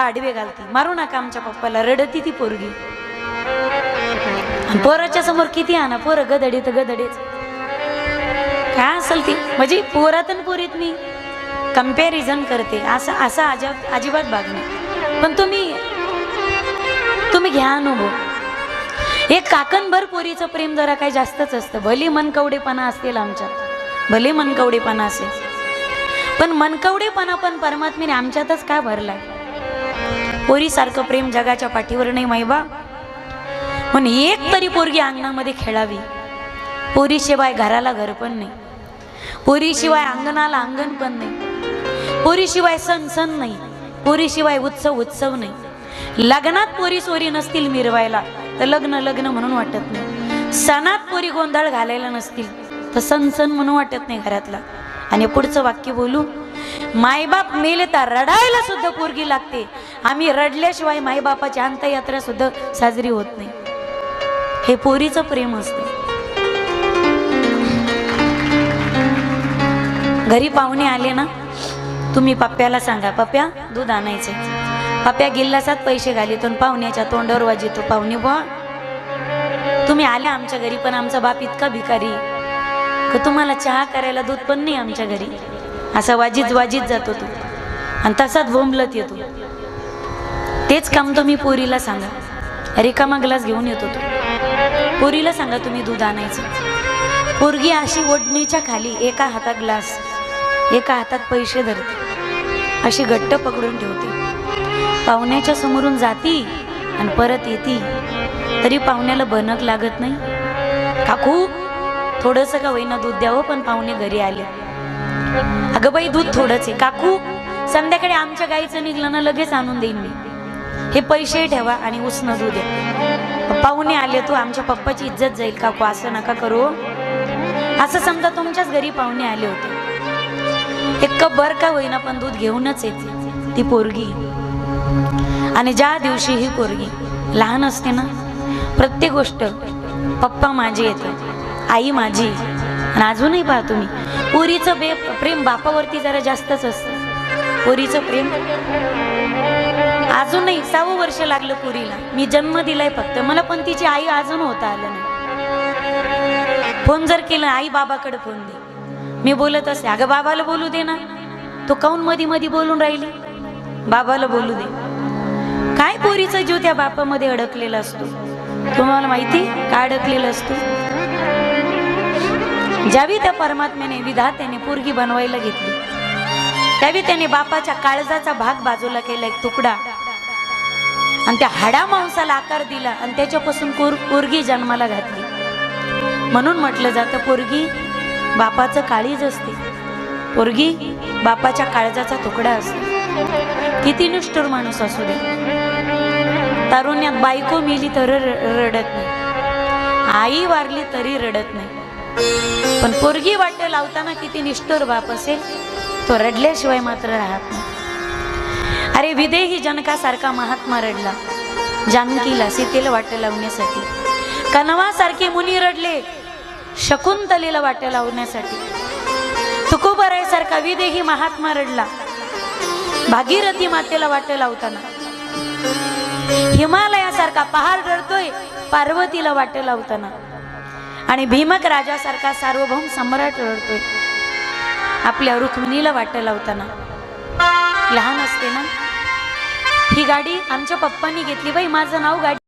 आडवे घालती. मारू नका आमच्या पप्पाला रडती ती पोरगी. पोराच्या समोर किती आणा पोरं गदडे तर गदडेच काय असेल ती? म्हणजे पोरातन पोरीत मी कंपॅरिझन करते. असं असं अजिब अजिबात बागणे पण तुम्ही तुम्ही घ्या अनुभव. एक काकणभर पोरीचं प्रेम जरा काही जास्तच असतं. भले मनकवडेपणा असतील आमच्यात. भले मनकवडेपणा असेल. पण मनकवडेपणा पण परमात्मेने आमच्यातच काय भरलाय? पोरीसारखं प्रेम जगाच्या पाठीवर नाही माईबा. पण एक तरी पोरगी अंगणामध्ये खेळावी. पोरीशिवाय घराला घर पण नाही. पोरीशिवाय अंगणाला अंगण पण नाही. पोरीशिवाय सण सण नाही. पोरीशिवाय उत्सव उत्सव नाही. लग्नात पोरी सोरी नसतील मिरवायला तर लग्न लग्न म्हणून वाटत नाही. सणात पोरी गोंधळ घालायला नसतील तर सण सण म्हणून वाटत नाही घरातला. आणि पुढचं वाक्य बोलू मायबाप मेले तर रडायला सुद्धा पोरगी लागते. आम्ही रडल्याशिवाय मायबापाची अंतयात्रा सुद्धा साजरी होत नाही. हे पोरीचं प्रेम असतं. घरी पाहुणे आले ना? तुम्ही पप्प्याला सांगा. पप्प्या दूध आणायचे पप्प्या गिल्लासात पैसे घालीत आणि पाहुण्याच्या तोंडावर वाजितो. पाहुणे बुवा तुम्ही आल्या आमच्या घरी पण आमचा बाप इतका भिकारी का तुम्हाला चहा करायला दूध पण नाही आमच्या घरी. असा वाजीत वाजीत जातो तो. आणि तसाच बोंबलत येतो. तेच काम तुम्ही पोरीला सांगा रिकामा ग्लास घेऊन येतो तो. पोरीला सांगा तुम्ही दूध आणायचं. पोरगी अशी ओढणीच्या खाली एका हातात ग्लास एका हातात पैसे धरते. अशी घट्ट पकडून ठेवते. पाहुण्याच्या समोरून जाती आणि परत येती. तरी पाहुण्याला बनक लागत नाही. काकू थोडंसं का होईना दूध द्यावं पण पाहुणे घरी आले. अगं बाई दूध थोडंच आहे. काकू संध्याकाळी आमच्या गाईचं निघलं ना लगेच आणून देईन मी. हे पैसे ठेवा आणि उसनं दूध द्या. पाहुणे आले तू आमच्या पप्पाची इज्जत जाईल. काकू असं नका करू. असं समजा तुमच्याच घरी पाहुणे आले होते. एक कप बर का होईना पण दूध घेऊनच येते. ती पोरगी. आणि ज्या दिवशी ही पोरगी लहान असते ना प्रत्येक गोष्ट पप्पा माझी येते. आई माझी. आणि अजूनही पहा तुम्ही. पोरीचं बे प्रेम बापावरती जरा जास्तच असतं. पोरीचं प्रेम अजूनही सहावं वर्ष लागलं पुरीला. मी जन्म दिलाय फक्त. मला पण तिची आई अजून होता आलं नाही. फोन जर केला आई बाबाकडे फोन दे. मी बोलत असते अगं बाबाला बोलू दे ना. तो काऊन मधी मधी बोलून राहिली? बाबाला बोलू दे. काय पोरीचा जीव त्या बापामध्ये अडकलेला असतो? तुम्हाला माहिती? का अडकलेला असतो? ज्यावेळी त्या परमात्म्याने विधात्याने पोरगी बनवायला घेतली त्यावेळी त्याने बापाच्या काळजाचा भाग बाजूला केला एक तुकडा. आणि त्या हाडा मांसाला आकार दिला आणि त्याच्यापासून पोर पोरगी जन्माला घातली. म्हणून म्हटलं जातं पोरगी बापाचं काळीज असते. पोरगी बापाच्या काळजाचा तुकडा असतो. किती निष्ठुर माणूस असू दे. तारुण्यात बायको मेली तर रडत नाही. आई वारली तरी रडत नाही. पण पोरगी वाट लावताना किती निष्ठुर बाप असेल तो रडल्याशिवाय मात्र राहत नाही. अरे विदेही जनकासारखा महात्मा रडला जानकीला सीतेला वाट लावण्यासाठी. कनवासारखे मुनी रडले शकुंतलेला वाट लावण्यासाठी. तुकोबरायसारखा विदेही महात्मा रडला भागीरथी मातेला वाट लावताना. हिमालयासारखा पहाड रडतोय पार्वतीला वाट लावताना. आणि भीमक राजासारखा सार्वभौम सम्राट रडतोय. आपल्या रुक्मिणीला वाट लावताना लहान असते ना? ही गाडी आमच्या पप्पांनी घेतली बाई माझं नाव गाडी